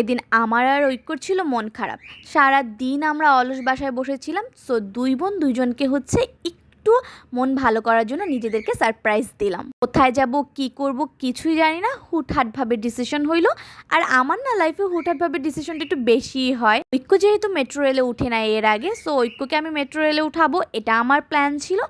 এদিন আমার আর ঐক্যর ছিল মন খারাপ। সারা দিন আমরা অলস বাসায় বসেছিলাম সো দুই বোন দুইজনকে হচ্ছে একটু মন ভালো করার জন্য নিজেদেরকে সারপ্রাইজ দিলাম। কোথায় যাব, কি করব কিছুই জানি না হুটহাটভাবে ডিসিশন হইল। আর আমার না লাইফে হুটহাটভাবে ডিসিশনটা একটু বেশিই হয়। ঐক্য যেহেতু মেট্রো রেলে উঠে নাই এর আগে সো ঐক্যকে আমি মেট্রো রেলে উঠাবো, এটা আমার প্ল্যান ছিল।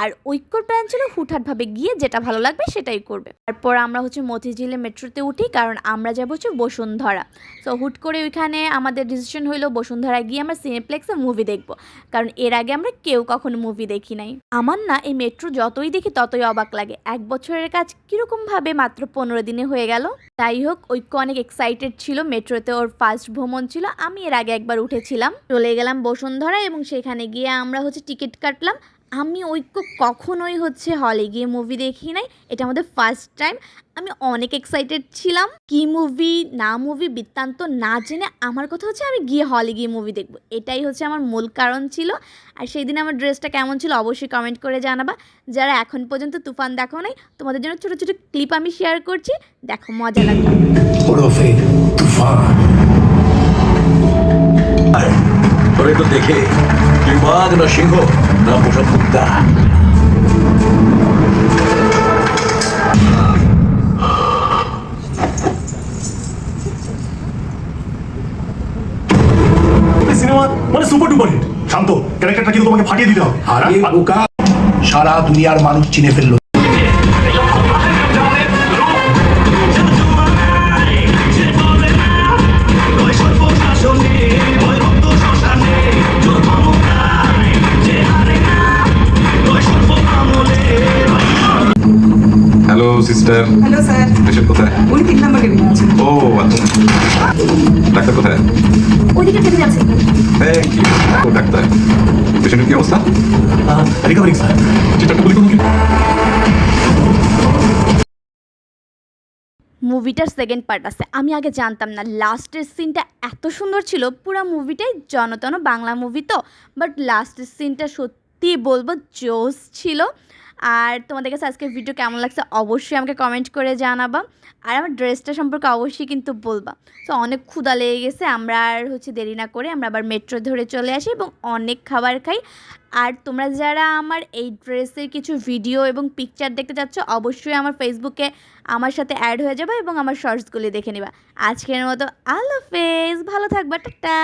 আর ঐক্যর প্ল্যান ছিল হুটহাটভাবে গিয়ে যেটা ভালো লাগবে সেটাই করবে। তারপর আমরা হচ্ছে মতিঝিলে মেট্রোতে উঠি, কারণ আমরা যাব হচ্ছে বসুন্ধরা। সো হুট করে ওইখানে আমাদের ডিসিশন হইল বসুন্ধরা গিয়ে আমরা সিনেপ্লেক্সে মুভি দেখব। কারণ এর আগে আমরা কেউ কখনো মুভি দেখি নাই। আমার না এই মেট্রো যতই দেখি ততই অবাক লাগে। এক বছরের কাজ কীরকমভাবে মাত্র পনেরো দিনে হয়ে গেল। তাই হোক, ঐক্য অনেক এক্সাইটেড ছিল। মেট্রোতে ওর ফার্স্ট ভ্রমণ ছিল। আমি এর আগে একবার উঠেছিলাম। চলে গেলাম বসুন্ধরা এবং সেখানে গিয়ে আমরা হচ্ছে টিকিট কাটলাম। আমি ঐক্য কখনোই হচ্ছে হলে গিয়ে মুভি দেখি নাই। এটা আমাদের ফার্স্ট টাইম আমি অনেক এক্সাইটেড ছিলাম। কি মুভি না মুভি বৃত্তান্ত না জেনে আমার কথা হচ্ছে আমি গিয়ে হলে গিয়ে মুভি দেখব। এটাই হচ্ছে আমার মূল কারণ ছিল। আর সেই দিন আমার ড্রেসটা কেমন ছিল অবশ্যই কমেন্ট করে জানাবা। যারা এখন পর্যন্ত তুফান দেখো নাই, তোমাদের জন্য ছোটো ছোটো ক্লিপ আমি শেয়ার করছি। দেখো, মজা লাগবে। তোরে তো দেখে তুই বাঘ না সিংহ না পোষা কুত্তা সিনেমা মানে সুপার ডুপার হিট শান্ত ক্যারেক্টারটা কিন্তু তোমাকে ফাটিয়ে দিতে হবে। আর আরে সারা দুনিয়ার মানুষ চিনে ফেলল। Hello sister hello sir patient কোথায়? উনি তিন নম্বর কেবিনে আছেন। ও আচ্ছা। ডাক্তার কোথায়? ওইদিকে কেবিনে আছে থ্যাংক ইউ ও ডাক্তার। পেশেন্টের কি অবস্থা? রিকভারিং স্যার চিন্তাটা বলি কোনো মুভিটার সেকেন্ড পার্ট আছে। আমি আগে জানতাম না লাস্টের সিনটা এত সুন্দর ছিল পুরো মুভিটাই জনতন বাংলা মুভি তো। বাট লাস্টের সিনটা সত্যি বলব জোস ছিল। আর তোমাদের কাছে আজকে ভিডিও কেমন লাগছে অবশ্যই আমাকে কমেন্ট করে জানাবা। আর আমার ড্রেসটা সম্পর্কে অবশ্যই কিন্তু বলবা। তো অনেক ক্ষুদা লেগে গেছে, আমরা আর হচ্ছে দেরি না করে আমরা আবার মেট্রো ধরে চলে আসি এবং অনেক খাবার খাই। আর তোমরা যারা আমার এই ড্রেসের কিছু ভিডিও এবং পিকচার দেখতে চাচ্ছ, অবশ্যই আমার ফেসবুকে আমার সাথে অ্যাড হয়ে যাবে এবং আমার শর্টসগুলি দেখে নিবা। আজকের মতো, আল্লাহ হাফেজ, ভালো থাকবা, টাটা।